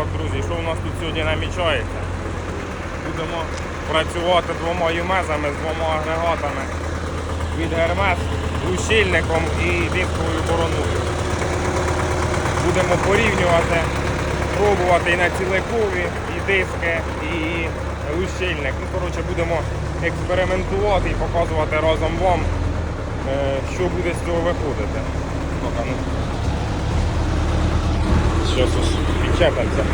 Так, друзі, що у нас тут сьогодні намічається? Будемо працювати двома юмезами з двома агрегатами від Гермес, ущільником і дисковою бороною. Будемо порівнювати, пробувати і на ціликові, і диски, і ущільник. Ну, коротше, будемо експериментувати і показувати разом вам, е, що буде з цього виходити. Ну. Ось підчепимося.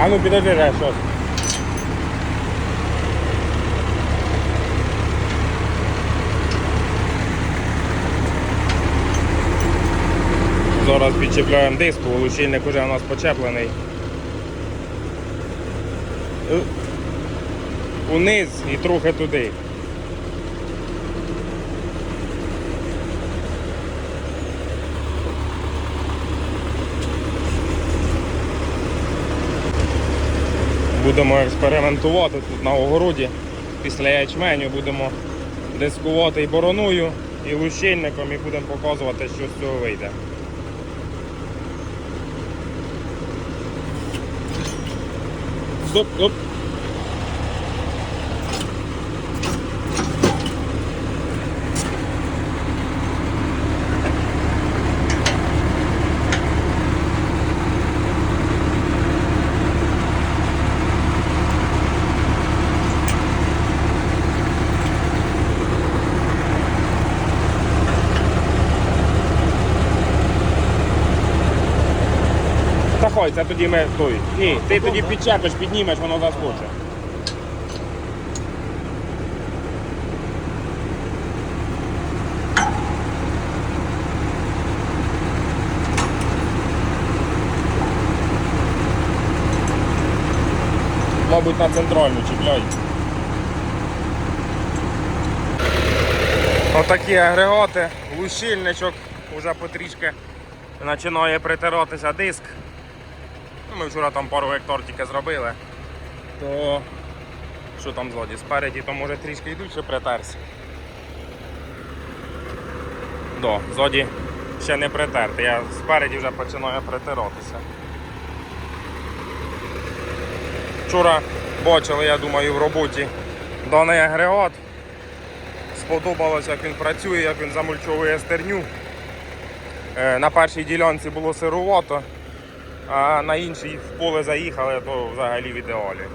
А ну підожди, вже щось. Зараз підчепляємо диск, лучильник вже у нас почеплений. Е, Униз і трохи туди. Будемо експериментувати тут на огороді. Після ячменю будемо дискувати і бороною, і лущильником, і будемо показувати, що з цього вийде. Стоп, стоп. Та це тоді ми той. Ні, ти тоді підчепиш, піднімеш, воно заскочить. Мабуть, на центральну чіпляй. Отакі агрегати, лущильничок, вже потрішки починає притиратися диск. Ми вчора там пару гектар тільки зробили, то що там ззаді? Спереді, то може трішки йдуть, ще притерся. Да, ззаді ще не притертий, я спереді вже починаю притиратися. Вчора бачили, я думаю, в роботі даний агрегат. Сподобалось, як він працює, як він замульчовує стерню. Е, На першій ділянці було сирувато, а на іншій в поле заїхали, то взагалі в ідеалі.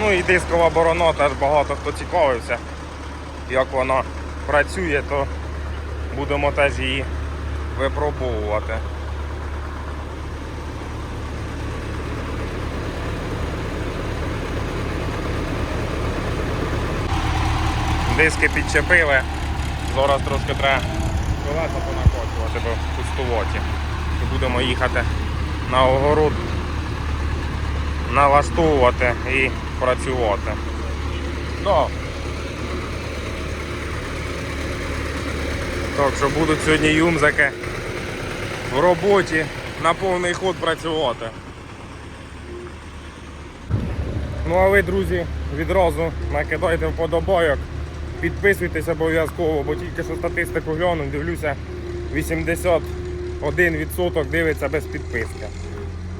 Ну і дискова борона теж багато хто цікавився, як вона працює, то будемо теж її випробовувати. Диски підчепили. Зараз трошки треба колеса понакочувати, бо пустовоті. І будемо їхати на огород, налаштовувати і працювати. Да. Так що будуть сьогодні юмзаки в роботі на повний ход працювати. Ну а ви, друзі, відразу накидайте вподобайок. Підписуйтесь обов'язково, бо тільки що статистику гляну, дивлюся, 81% дивиться без підписки.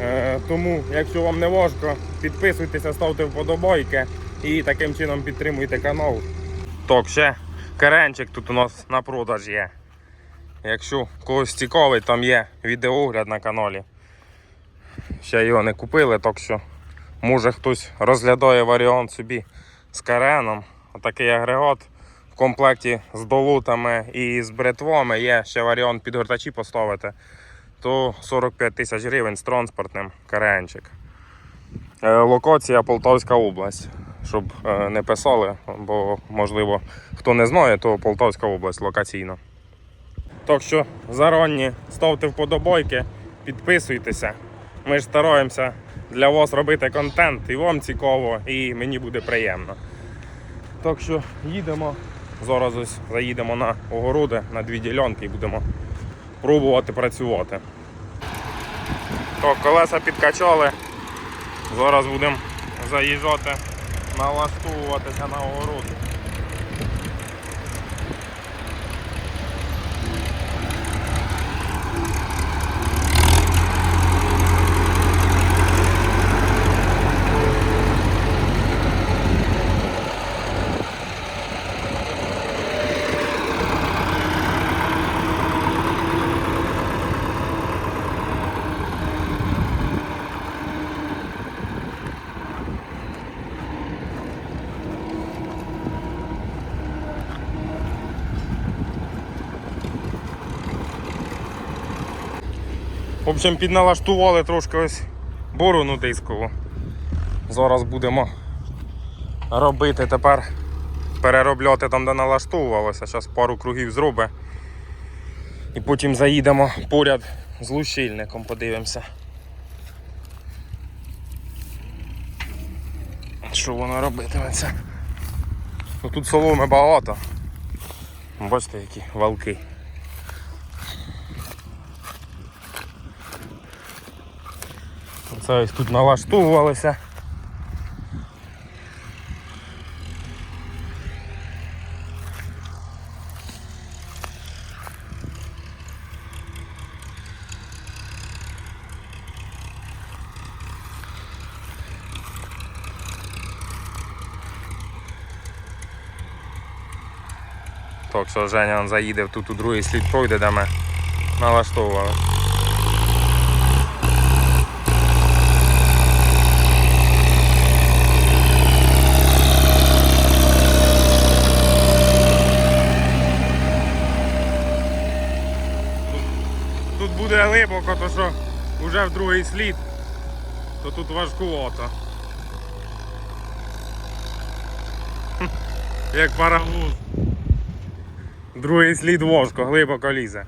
Е, тому, якщо вам не важко, підписуйтеся, ставте вподобайки і таким чином підтримуйте канал. Так, ще керенчик тут у нас на продаж є. Якщо когось цікавить, там є відеогляд на каналі. Ще його не купили, так що може хтось розглядає варіант собі з кареном. Отакий агрегат в комплекті з долутами і з бритвами. Є ще варіант підгортачі поставити. То 45 тисяч гривень з транспортним каренчик. Е, Локація Полтавська область. Щоб е, не писали, бо можливо хто не знає, то Полтавська область локаційно. Так що зарані ставте вподобайки, підписуйтеся. Ми ж стараємося для вас робити контент, і вам цікаво, і мені буде приємно. Так що їдемо. Зараз ось заїдемо на огороди, на дві ділянки і будемо пробувати працювати. Так, колеса підкачали. Зараз будемо заїжджати, налаштовуватися на огород. В общем, підналаштували трошки ось борону дискову. Зараз будемо робити тепер переробляти там, де налаштовувалося. Зараз пару кругів зробимо. І потім заїдемо поряд з лущильником, подивимося. Що воно робитиметься? Ну, тут соломи багато. Бачите, які валки. Це ось тут налаштовувалися. Так що Женя он заїде тут у другий слід пройде, де ми налаштовували. Тут буде глибоко, то що вже в другий слід, то тут важкувато. Як паровоз. Другий слід важко, глибоко лізе.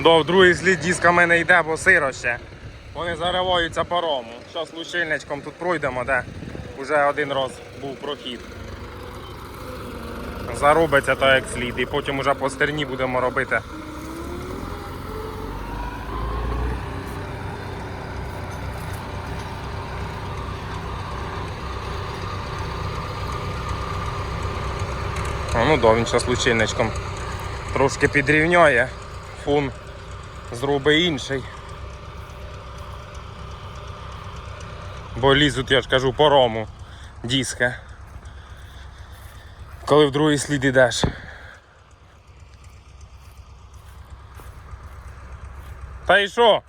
До в другий слід диска мене йде, бо сиро ще. Вони зариваються парому. Зараз лучильничком тут пройдемо, де вже один раз був прохід. Заробиться так як слід, і потім уже по стерні будемо робити. Да, він зараз лучильничком трошки підрівняє, фон зробить інший. Бо лізуть, я ж кажу, по рому диски. Коли в другий слід ідеш. Та і що?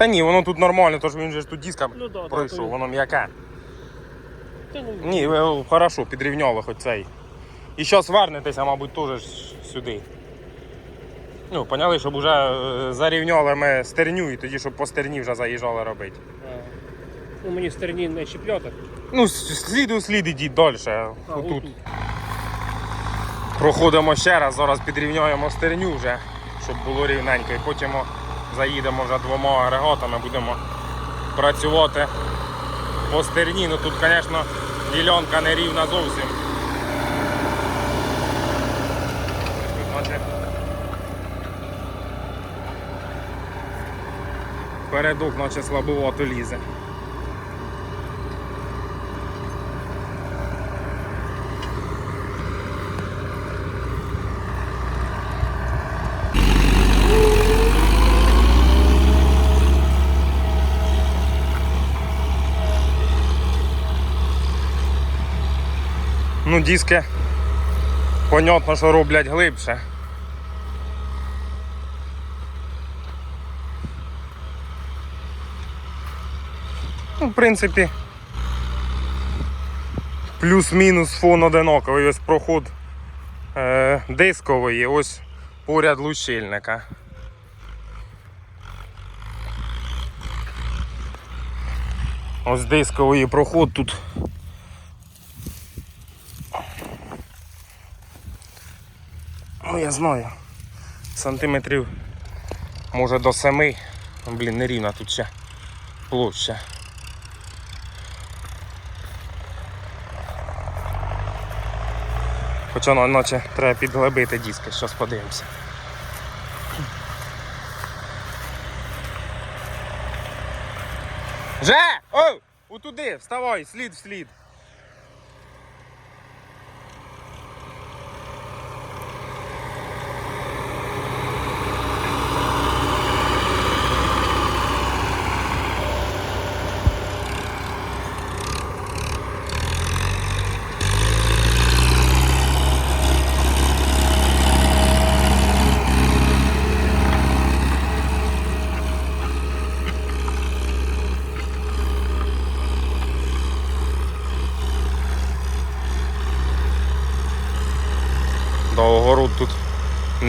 Та ні, воно тут нормально, тож він же ж тут диска Ну да, пройшов, так, воно м'яке. Ні, ви хорошо, підрівняли хоч цей. І зараз вернетеся, мабуть, теж сюди. Ну, поняли, щоб вже е, зарівняли ми стерню і тоді, щоб по стерні вже заїжджали робити. ну мені стерні не чіпляти. Ну, с- слід ідіть далі. Отут. отут. Проходимо ще раз, зараз підрівняємо стерню вже, щоб було рівненько. І потім заїдемо вже двома агрегатами, будемо працювати по стерні. Ну тут, звісно, ділянка не рівна зовсім. Передок наче слабовато лізе. Ну, диски, понятно, що роблять глибше. Ну, в принципі, плюс-мінус фон одинаковий. Ось проход е, дисковий, ось поряд лучильника. Ось дисковий проход тут. Я знаю. Сантиметрів може до семи. Блін, не рівна тут ще площа. Хоча наче треба підглибити диски, зараз подивимося. Же! О! Утуди, вставай, слід в слід.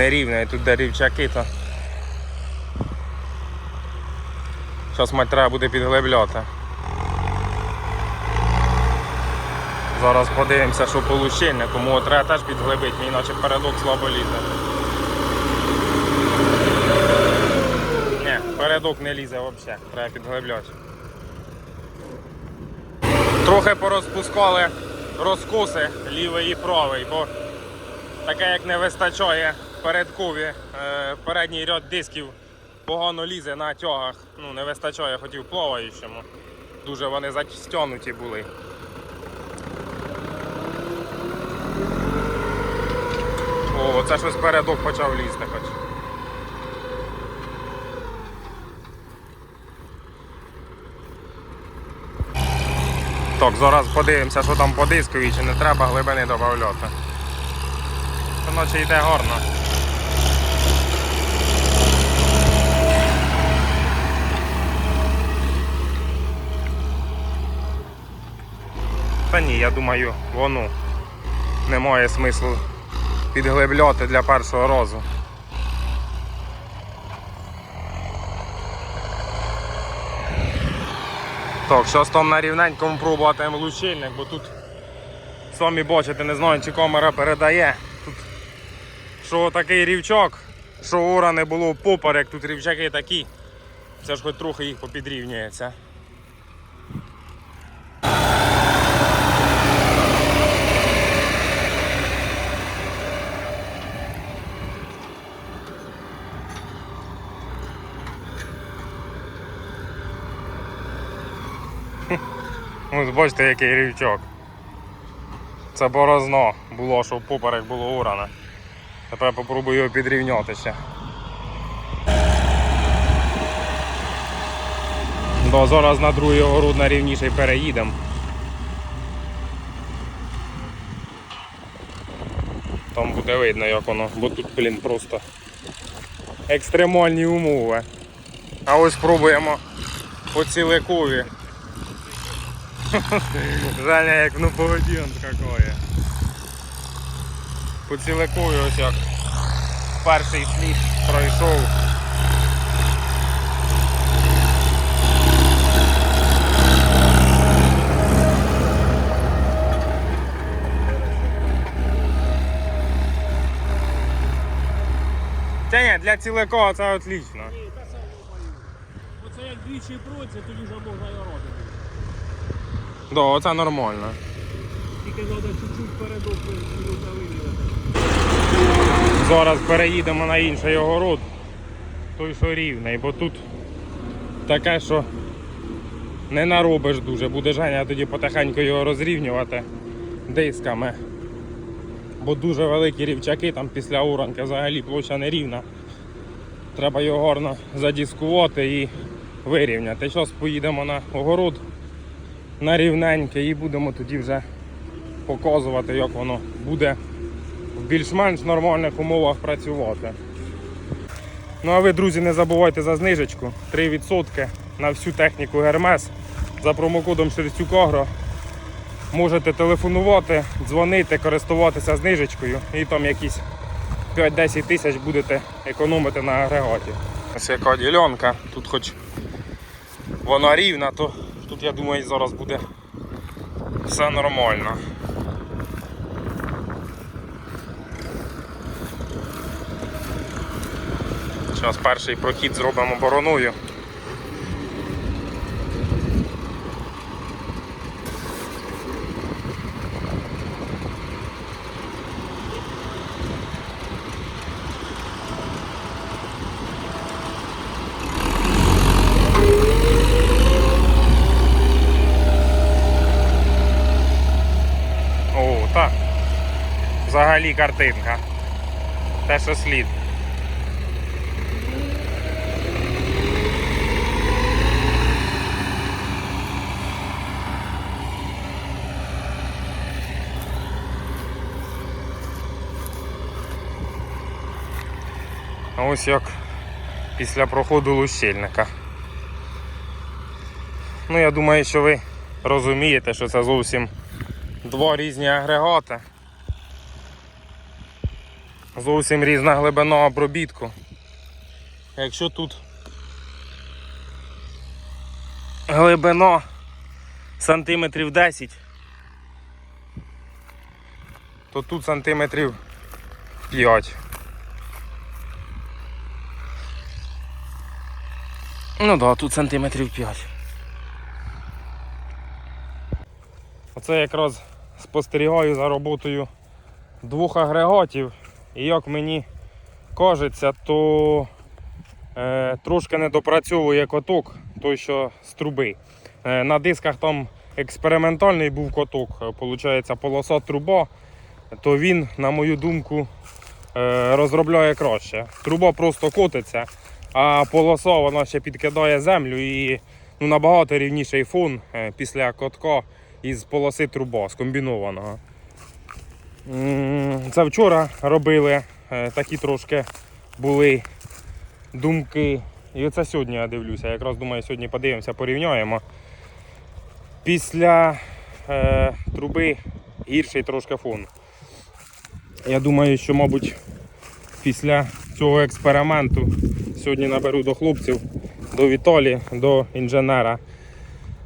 Нерівно, і тут де рівчаки, то. Зараз мать треба буде підглибляти. Зараз подивимося, що по лущильнику, тому треба теж підглибити, мені наче передок слабо лізе. Ні, передок не лізе взагалі, треба підглибляти. Трохи порозпускали розкуси лівий і правий, бо таке як не вистачає передкові, е, передній ряд дисків погано лізе на тягах. Ну, не вистачає, хотів плаваючому. Дуже вони затягнуті були. О, це щось передок почав лізти хоч. Так, зараз подивимося, що там по дискові, чи не треба глибини додавати. Наче йде гарно. Та ні, я думаю, воно немає смислу підглибляти для першого разу. Так, зараз там на рівненькому пробуватимемо лучильник, бо тут самі бачите, не знаю, чи камера передає. Тут що такий рівчак, що ура не було поперек, тут рівчаки такі. Це ж хоч трохи їх попідрівнюється. Ось бачите, який рівчок. Це борозно було, що поперек було уране. Тепер попробую його підрівняти ще. Да, зараз на другий огород на рівніший переїдемо. Там буде видно, як воно, бо тут, блін, просто екстремальні умови. А ось спробуємо по ціликові. Жаль, як ну поведінка какое. По ціликові ось як перший слід пройшов. Та ні, для ціликова це отлично. Ні, та саме. Оце як двічі бронзі, тоді вже можна і родити. Да, оце нормально. Тільки треба чуть-чуть передок. Зараз переїдемо на інший огород. Той, що рівний, бо тут таке, що не наробиш дуже. Буде Женя тоді потихеньку його розрівнювати дисками. Бо дуже великі рівчаки, там після уранки взагалі площа не рівна. Треба його гарно задіскувати і вирівняти. Зараз поїдемо на огород на рівненьке і будемо тоді вже показувати, як воно буде в більш-менш нормальних умовах працювати. Ну а ви, друзі, не забувайте за знижечку 3% на всю техніку Гермес за промокодом Шерстюк Агро. Можете телефонувати, дзвонити, користуватися знижечкою і там якісь 5-10 тисяч будете економити на агрегаті. Ось яка ділянка, тут хоч вона рівна, то тут я думаю зараз буде все нормально. Зараз перший прохід зробимо бороною. О, так. Взагалі картинка. Те, що слід. Ось як після проходу лущильника. Ну, я думаю, що ви розумієте, що це зовсім два різні агрегати. Зовсім різна глибина обробітку. Якщо тут глибина сантиметрів 10, то тут сантиметрів 5. Ну да, тут сантиметрів 5. Оце якраз спостерігаю за роботою двох агрегатів. І як мені кажеться, то е, трошки не допрацьовує коток, той, що з труби. Е, на дисках там експериментальний був коток, е, получається полоса труба, то він, на мою думку, е, розробляє краще. Труба просто котиться, а полоса вона ще підкидає землю і ну, набагато рівніший фон е, після котка із полоси труба скомбінованого. Це вчора робили, е, такі трошки були думки. І оце сьогодні я дивлюся. Якраз думаю, сьогодні подивимося, порівняємо. Після е, труби гірший трошки фон. Я думаю, що, мабуть, після цього експерименту сьогодні наберу до хлопців, до Віталі, до інженера.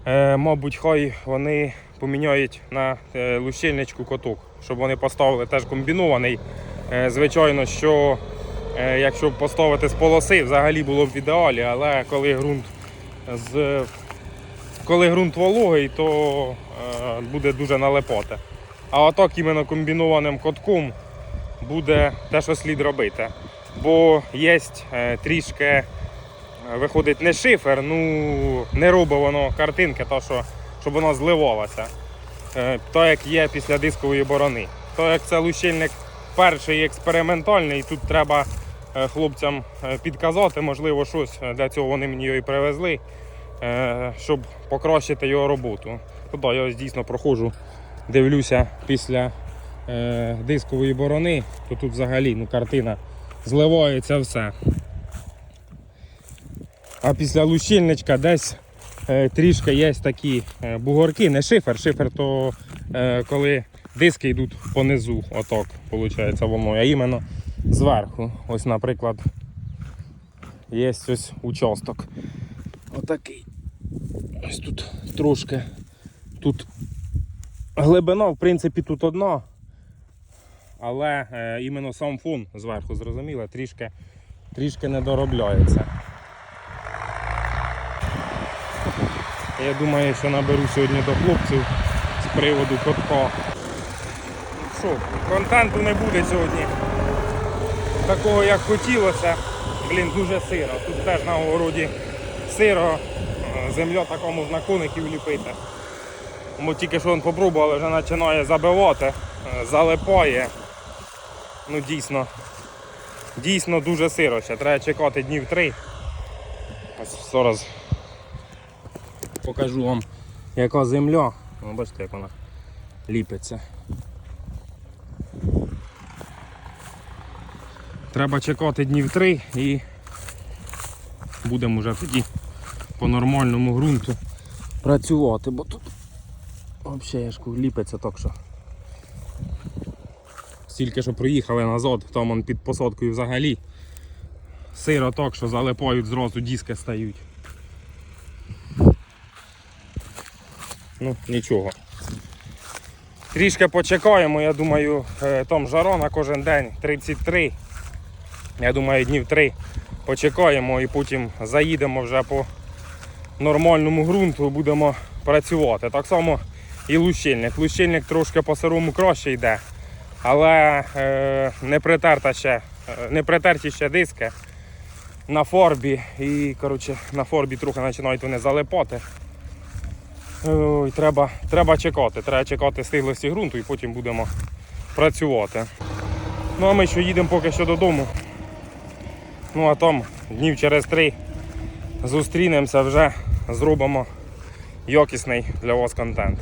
Е, мабуть, хай вони поміняють на е, лущильничку коток, щоб вони поставили теж комбінований. Е, звичайно, що е, якщо поставити з полоси, взагалі було б в ідеалі, але коли ґрунт з коли ґрунт вологий, то е, буде дуже налепоти. А отак іменно комбінованим котком буде те, що слід робити. Бо є трішки виходить не шифер, ну не робить воно картинки, то що, щоб воно зливалося. Е, То як є після дискової борони. То як це лущильник перший експериментальний, тут треба е, хлопцям е, підказати, можливо, щось для цього вони мені його і привезли, щоб покращити його роботу. То да, я ось дійсно проходжу, дивлюся після дискової борони, то тут взагалі ну, картина зливається все. А після лущильничка десь трішки є такі е, бугорки, не шифер. Шифер то е, коли диски йдуть понизу, отак, виходить, волною, а іменно зверху. Ось, наприклад, є ось участок. Отакий. Ось тут трошки. Тут глибина, в принципі, тут одна. Але е, іменно сам фон зверху, зрозуміло, трішки, трішки не доробляється. Я думаю, що наберу сьогодні до хлопців з приводу котка. Що, контенту не буде сьогодні. Такого як хотілося. Блін, дуже сиро. Тут теж на городі сиро. Земля такому на коників ліпити. Ми тільки що він попробували, вже починає забивати, залипає. Ну дійсно, дійсно дуже сиро ще. Треба чекати днів три. Ось зараз покажу вам яка земля. Ну, бачите, як вона ліпиться. Треба чекати днів три і будемо вже тоді по нормальному ґрунту працювати, бо тут взагалі ліпиться так що. Стільки що проїхали назад, там он під посадкою взагалі сиро так, що залипають зразу диски стають. Ну, нічого. Трішки почекаємо, я думаю, е, там жара на кожен день 33. Я думаю, днів 3 почекаємо і потім заїдемо вже по нормальному ґрунту, будемо працювати. Так само і лущильник. Лущильник трошки по сирому краще йде, але е, не притерта ще, е, не притерті ще диски на форбі. І коротше, на форбі трохи починають вони залипати. Ой, треба, треба чекати. Треба чекати стиглості ґрунту і потім будемо працювати. Ну а ми що їдемо поки що додому. Ну а там днів через три зустрінемося вже, зробимо якісний для вас контент.